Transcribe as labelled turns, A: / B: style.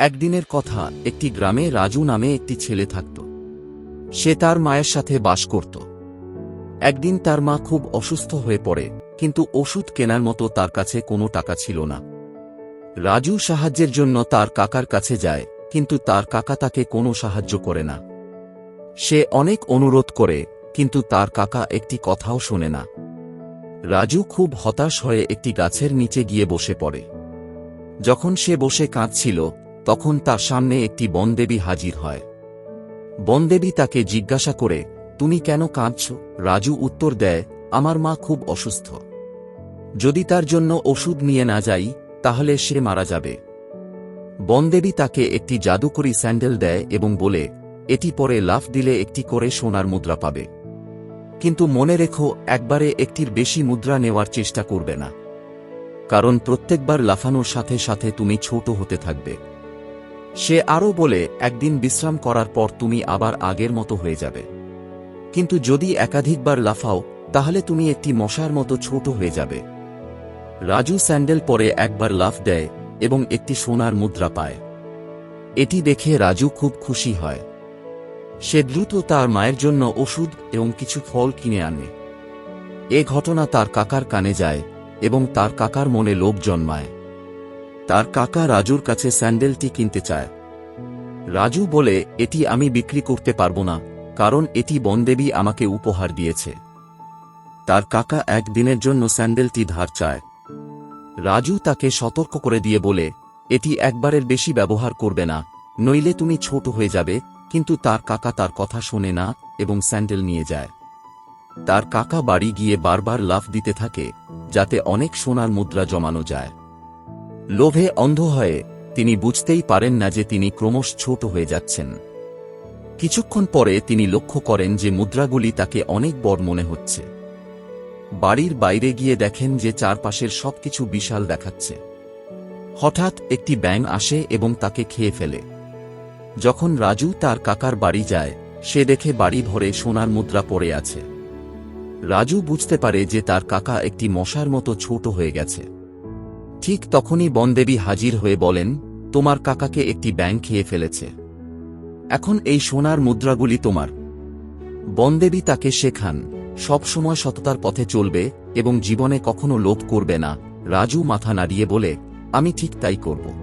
A: একদিনের কথা, একটি গ্রামে রাজু নামে একটি ছেলে থাকত। সে তার মায়ের সাথে বাস করত। একদিন তার মা খুব অসুস্থ হয়ে পড়ে, কিন্তু ওষুধ কেনার মতো তার কাছে কোনো টাকা ছিল না। রাজু সাহায্যের জন্য তার কাকার কাছে যায়, কিন্তু তার কাকা তাকে কোনো সাহায্য করে না। সে অনেক অনুরোধ করে, কিন্তু তার কাকা একটি কথাও শোনে না। রাজু খুব হতাশ হয়ে একটি গাছের নিচে গিয়ে বসে পড়ে। যখন সে বসে কাঁদছিল তখন তার সামনে একটি বনদেবী হাজির হয়। বনদেবী তাকে জিজ্ঞাসা করে, তুমি কেন কাঁদছ? রাজু উত্তর দেয়, আমার মা খুব অসুস্থ। যদি তার জন্য ওষুধ নিয়ে না যাই, তাহলে সে মারা যাবে। বনদেবী তাকে একটি জাদুকরি স্যান্ডেল দেয় এবং বলে, এটি পরে লাফ দিলে একটি করে সোনার মুদ্রা পাবে। কিন্তু মনে রেখো, একবারে একটির বেশি মুদ্রা নেওয়ার চেষ্টা করবে না। কারণ প্রত্যেকবার লাফানোর সাথে সাথে তুমি ছোট হতে থাকবে। সে আরও বলে, একদিন বিশ্রাম করার পর তুমি আবার আগের মতো হয়ে যাবে। কিন্তু যদি একাধিকবার লাফাও, তাহলে তুমি একটি মশার মতো ছোট হয়ে যাবে। রাজু স্যান্ডেল পরে একবার লাফ দেয় এবং একটি সোনার মুদ্রা পায়। এটি দেখে রাজু খুব খুশি হয়। সে দ্রুত তার মায়ের জন্য ওষুধ এবং কিছু ফল কিনে আনে। এ ঘটনা তার কাকার কানে যায় এবং তার কাকার মনে লোভ জন্মায়। তার কাকা রাজুর কাছে স্যান্ডেলটি কিনতে চায়। রাজু বলে, এটি আমি বিক্রি করতে পারব না, কারণ এটি বনদেবী আমাকে উপহার দিয়েছে। তার কাকা একদিনের জন্য স্যান্ডেলটি ধার চায়। রাজু তাকে সতর্ক করে দিয়ে বলে, এটি একবারের বেশি ব্যবহার করবে না, নইলে তুমি ছোট হয়ে যাবে, কিন্তু তার কাকা তার কথা শোনে না এবং স্যান্ডেল নিয়ে যায়। তার কাকা বাড়ি গিয়ে বারবার লাফ দিতে থাকে, যাতে অনেক সোনার মুদ্রা জমানো যায়। লোভে অন্ধ হয়ে তিনি বুঝতেই পারেন না যে তিনি ক্রমশ ছোট হয়ে যাচ্ছেন। কিছুক্ষণ পরে তিনি লক্ষ্য করেন যে মুদ্রাগুলি তাকে অনেক বড় মনে হচ্ছে। বাড়ির বাইরে গিয়ে দেখেন যে চারপাশের সবকিছু বিশাল দেখাচ্ছে। হঠাৎ একটি ব্যাং আসে এবং তাকে খেয়ে ফেলে। যখন রাজু তার কাকার বাড়ি যায়, সে দেখে বাড়ি ভরে সোনার মুদ্রা পড়ে আছে। রাজু বুঝতে পারে যে তার কাকা একটি মশার মতো ছোট হয়ে গেছে। ঠিক তখনই বনদেবী হাজির হয়ে বলেন, তোমার কাকাকে একটি ব্যাং খেয়ে ফেলেছে। এখন এই সোনার মুদ্রাগুলি তোমার। বনদেবী তাকে শেখান সবসময় সততার পথে চলবে এবং জীবনে কখনো লোভ করবে না। রাজু মাথা নাড়িয়ে বলে, আমি ঠিক তাই করব।